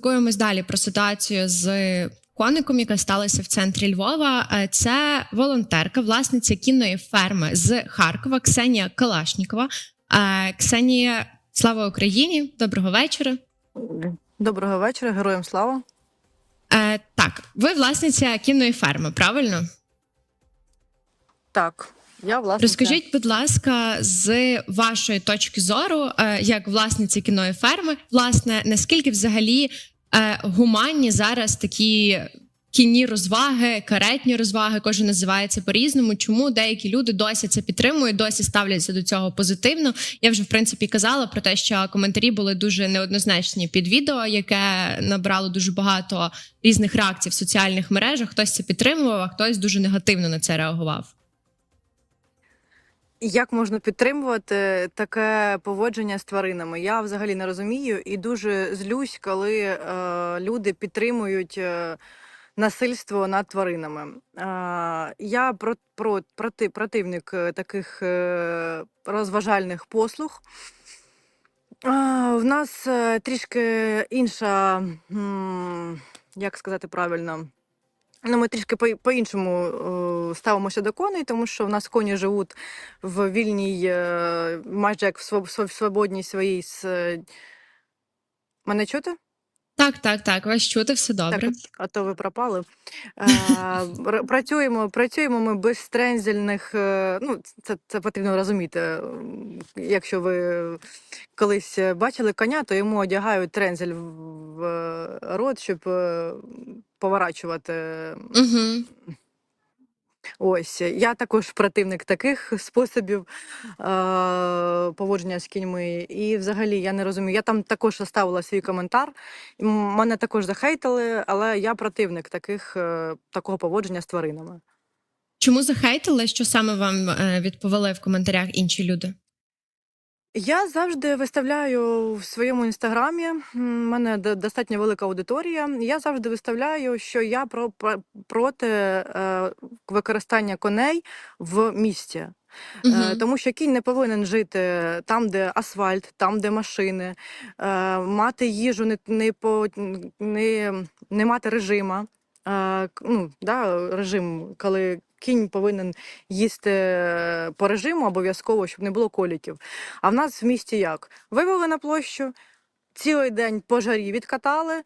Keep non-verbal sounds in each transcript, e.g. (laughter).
Спілкуємось далі про ситуацію з коником, яка сталася в центрі Львова. Е, Це волонтерка, власниця кінної ферми з Харкова Ксенія Калашнікова. Е, Ксенія, слава Україні! Доброго вечора. Доброго вечора, героям слава. Е, Так, ви власниця кінної ферми, правильно? Так, я власне. Розкажіть, будь ласка, з вашої точки зору, як власниця кіної ферми, власне, наскільки взагалі гуманні зараз такі кінні розваги, каретні розваги, кожен називається по-різному. Чому деякі люди досі це підтримують, досі ставляться до цього позитивно? Я вже в принципі казала про те, що коментарі були дуже неоднозначні під відео, яке набрало дуже багато різних реакцій в соціальних мережах. Хтось це підтримував, а хтось дуже негативно на це реагував. Як можна підтримувати таке поводження з тваринами? Я взагалі не розумію і дуже злюсь, коли е, люди підтримують е, насильство над тваринами. Е, я про, про, проти, противник е, таких е, розважальних послуг. Е, в нас е, трішки інша, як сказати правильно. Ну, ми трішки по- по-іншому е, ставимося до коней, тому що в нас коні живуть в вільній, е, майже як в своб- своб- свободній своїй. с- Мене чути? Так, так, так. Вас чути, все добре. Так, а то ви пропали. Е, (laughs) працюємо, працюємо ми без трензельних. е, Ну, це, це потрібно розуміти. Якщо ви колись бачили коня, то йому одягають трензель в в, рот, щоб поворачувати Угу. Ось я також противник таких способів е, поводження з кіньми. І взагалі я не розумію. Я там також оставила свій коментар. Мене також захейтили, але я противник таких, е, такого поводження з тваринами. Чому захейтили? Що саме вам е, відповіли в коментарях інші люди? Я завжди виставляю в своєму інстаграмі. в мене достатньо велика аудиторія. Я завжди виставляю, що я про, про- проти е, використання коней в місті. Угу. Е, Тому що кінь не повинен жити там, де асфальт, там, де машини, е, мати їжу, не, не, по, не, не мати режима. Ну, да, режим, коли кінь повинен їсти е, по режиму обов'язково, щоб не було коліків. А в нас в місті як? Вивели на площу, цілий день пожарі відкатали,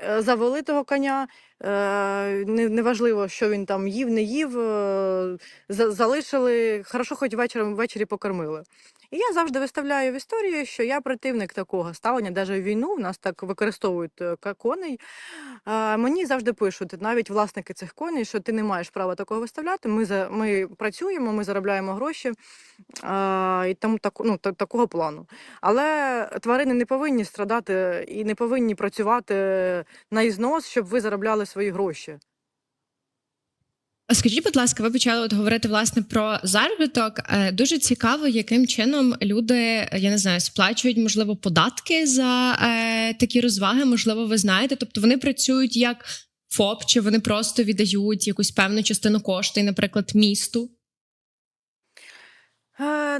е, завели того коня. Е, Неважливо, що він там їв, не їв, е, залишили, хорошо, хоч вечором ввечері покормили. І я завжди виставляю в історії, що я противник такого ставлення, навіть в війну в нас так використовують е, коней. Мені завжди пишуть, навіть власники цих коней, що ти не маєш права такого виставляти. Ми за ми працюємо, ми заробляємо гроші і тому так, ну, та- такого плану. Але тварини не повинні страдати і не повинні працювати на ізнос, щоб ви заробляли свої гроші. Скажіть, будь ласка, ви почали от говорити власне про заробіток. Е, Дуже цікаво, яким чином люди, я не знаю, сплачують можливо податки за е, такі розваги. Можливо, ви знаєте. Тобто вони працюють як ФОП, чи вони просто віддають якусь певну частину коштів, наприклад, місту. Е,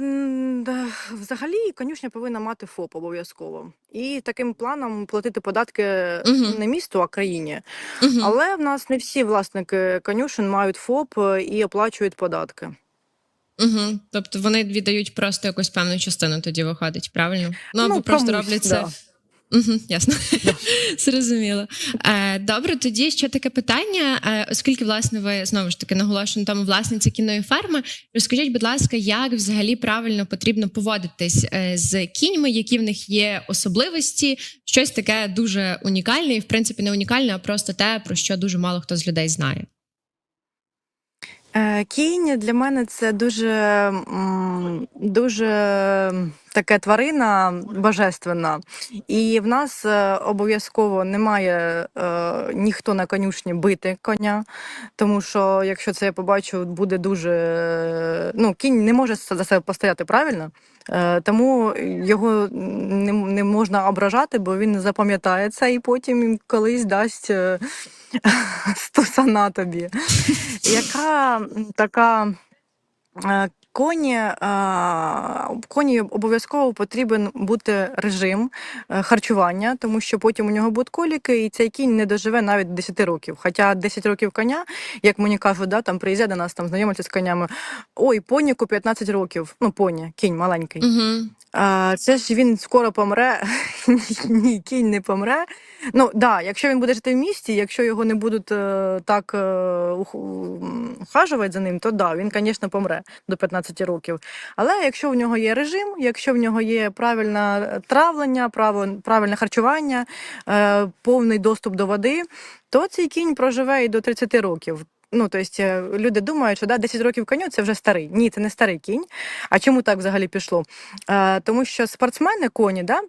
Взагалі, конюшня повинна мати ФОП обов'язково. І таким планом платити податки Мгм. не місту, а країні. Угу. Але в нас не всі власники конюшен мають ФОП е, і оплачують податки. Угу. Тобто вони віддають просто якусь певну частину, тоді виходить, правильно? Ну або комусь, просто роблять це. да. Угу, ясно, (laughs) зрозуміло. Е, добре, тоді ще таке питання. Е, оскільки, власне, ви знову ж таки наголошуєте на тому власниці кінної ферми. Розкажіть, будь ласка, як взагалі правильно потрібно поводитись е, з кіньми, які в них є особливості, щось таке дуже унікальне, і в принципі не унікальне, а просто те, про що дуже мало хто з людей знає. Кінь для мене це дуже, дуже таке тварина божественна. І в нас е, обов'язково немає е, ніхто на конюшні бити коня, тому що якщо це я побачу, буде дуже. е, Ну, кінь не може за себе постояти правильно. Е, Тому його не, не можна ображати, бо він запам'ятає це і потім колись дасть е, (laughs) стусана тобі. (laughs) Яка така е, Коні, коні обов'язково потрібен бути режим е, харчування, тому що потім у нього будуть коліки, і цей кінь не доживе навіть до 10 років. Хоча 10 років коня, як мені кажуть, да, там приїздять до нас, там знайомиться з конями. Ой, поніку 15 років. Ну, поні, кінь маленький. Угу. А, це ж він скоро помре. (laughs) Ні, кінь не помре. Ну да, якщо він буде жити в місті, якщо його не будуть е, так е, ухажувати за ним, то да, він, звісно, помре до 15 років. Але якщо в нього є режим, якщо в нього є правильне травлення, правильне харчування, е, повний доступ до води, то цей кінь проживе і до 30 років. Ну, тобто, люди думають, що да, 10 років коню це вже старий. Ні, це не старий кінь. А чому так взагалі пішло? Е, тому що спортсмени коні, да,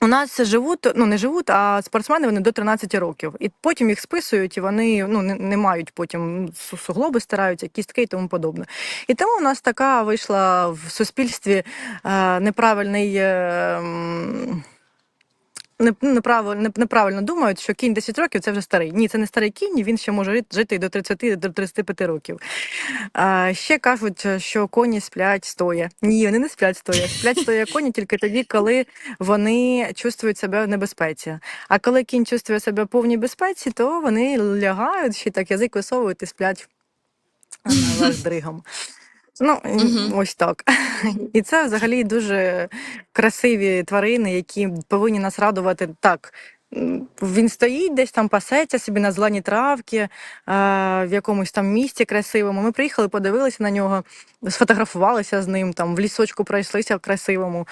у нас живуть, ну не живуть, а спортсмени вони до 13 років. І потім їх списують, і вони ну, не, не мають потім су- суглоби стараються, кістки і тому подобне. І тому у нас така вийшла в суспільстві е, неправильний. Е, неправильно, неправильно думають, що кінь 10 років це вже старий. Ні, це не старий кінь, він ще може жити- і до 30 до 35 років. А, ще кажуть, що коні сплять стоя. Ні, вони не сплять стоя. Сплять стоя коні тільки тоді, коли вони чувствують себе в небезпеці. А коли кінь чувствує себе в повній безпеці, то вони лягають, ще так язик висовують і сплять дригом. Ну, угу. Ось так. (laughs) І це взагалі дуже красиві тварини, які повинні нас радувати так. Він стоїть десь там пасеться собі на зелені травки, в якомусь там місці красивому. Ми приїхали, подивилися на нього, сфотографувалися з ним, там в лісочку пройшлися в красивому,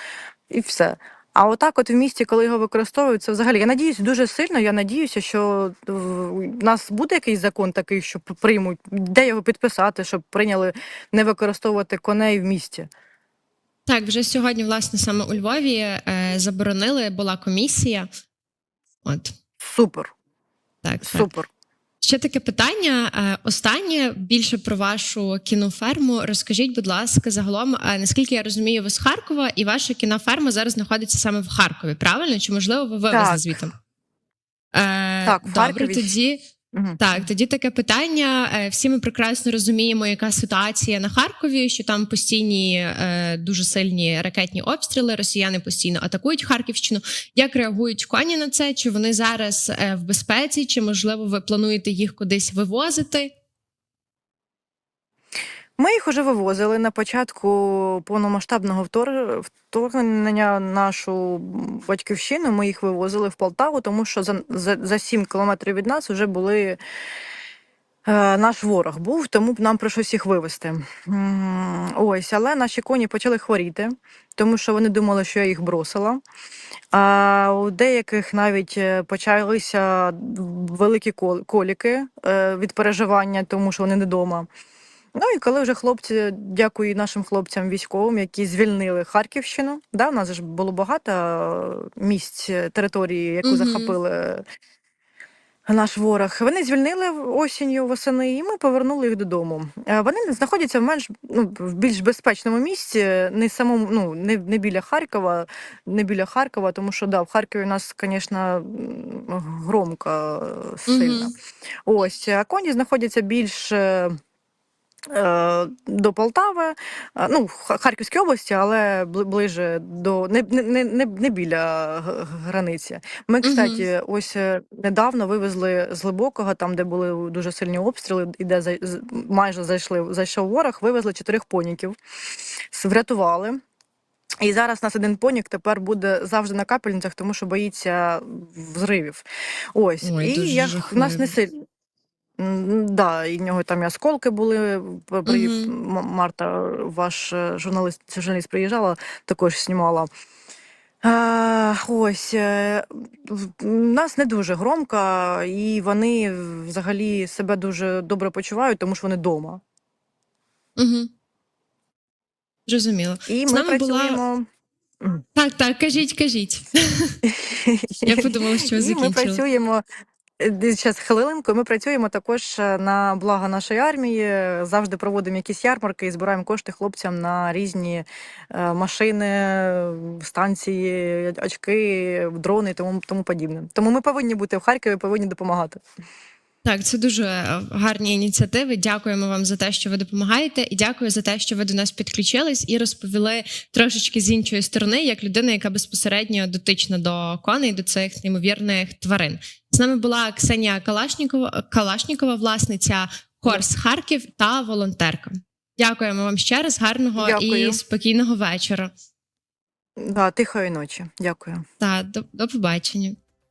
і все. А отак, от в місті, коли його використовують, це взагалі. Я надіюсь дуже сильно. Я надіюся, що е, в нас буде якийсь закон такий, що приймуть, де його підписати, щоб прийняли не використовувати коней в місті. Так, вже сьогодні, власне, саме у Львові е, заборонили, була комісія. От Супер, так. супер. Ще таке питання. е, Останнє більше про вашу кіноферму. Розкажіть, будь ласка, загалом, е, наскільки я розумію, ви з Харкова, і ваша кіноферма зараз знаходиться саме в Харкові, правильно? Чи можливо ви вивезли Так. Е, Так, в добре, Харкові. тоді. Так, тоді таке питання. Е, Всі ми прекрасно розуміємо, яка ситуація на Харкові, що там постійні е, дуже сильні ракетні обстріли. Росіяни постійно атакують Харківщину. Як реагують коні на це? Чи вони зараз е, в безпеці, чи можливо ви плануєте їх кудись вивозити? Ми їх уже вивозили на початку повномасштабного вторгнення нашу батьківщину. Ми їх вивозили в Полтаву, тому що за, за, за 7 кілометрів від нас вже були. е, Наш ворог був, тому нам прийшлось їх вивезти. Ось, але наші коні почали хворіти, тому що вони думали, що я їх бросила. А у деяких навіть е, почалися великі коліки е, від переживання, тому що вони не вдома. Ну і коли вже хлопці, дякую нашим хлопцям військовим, які звільнили Харківщину. Да, у нас ж було багато е, місць е, території, яку Мгм. захопили наш ворог. Вони звільнили осінню восени, і ми повернули їх додому. Е, Вони знаходяться в менш ну, в більш безпечному місці, не самому, ну не, не біля Харкова, не біля Харкова, тому що да, в Харкові у нас, звісно, громко сильно. Мгм. Ось, а коні знаходяться більш до Полтави, е, ну, в Харківській області, але ближе до не, не, не, не біля границі. Ми, кстати, ось е, недавно вивезли з глибокого, там, де були дуже сильні обстріли, і де майже зайшли, зайшов ворог, вивезли чотирьох поніків, врятували. І зараз у нас один понік тепер буде завжди на капельницях, тому що боїться взривів. Ось. Ой, і як в нас не сильно. Да, і в нього там і осколки були. При Марта, ваш е, журналіст, журналіст приїжджала, також знімала. А, ось у нас не дуже громко, і вони взагалі себе дуже добре почувають, тому що вони вдома. Угу. Зрозуміло. І З ми нами працюємо. М. Так, так, кажіть, кажіть. (laughs) Я подумала, що ви І ми працюємо Е, Зараз хвилинку. Ми працюємо також е, на благо нашої армії. Завжди проводимо якісь ярмарки і збираємо кошти хлопцям на різні е, машини, станції, очки, дрони і тому тому подібне. Тому ми повинні бути в Харкові, повинні допомагати. Так, це дуже е, гарні ініціативи. Дякуємо вам за те, що ви допомагаєте, і дякую за те, що ви до нас підключились і розповіли трошечки з іншої сторони, як людина, яка безпосередньо дотична до коней, до цих неймовірних тварин. З нами була Ксенія Калашнікова, Калашнікова, власниця Хорс Харків та волонтерка. Дякуємо вам ще раз. Гарного Дякую. і спокійного вечора. Да, тихої ночі. Дякую. Та до, до побачення.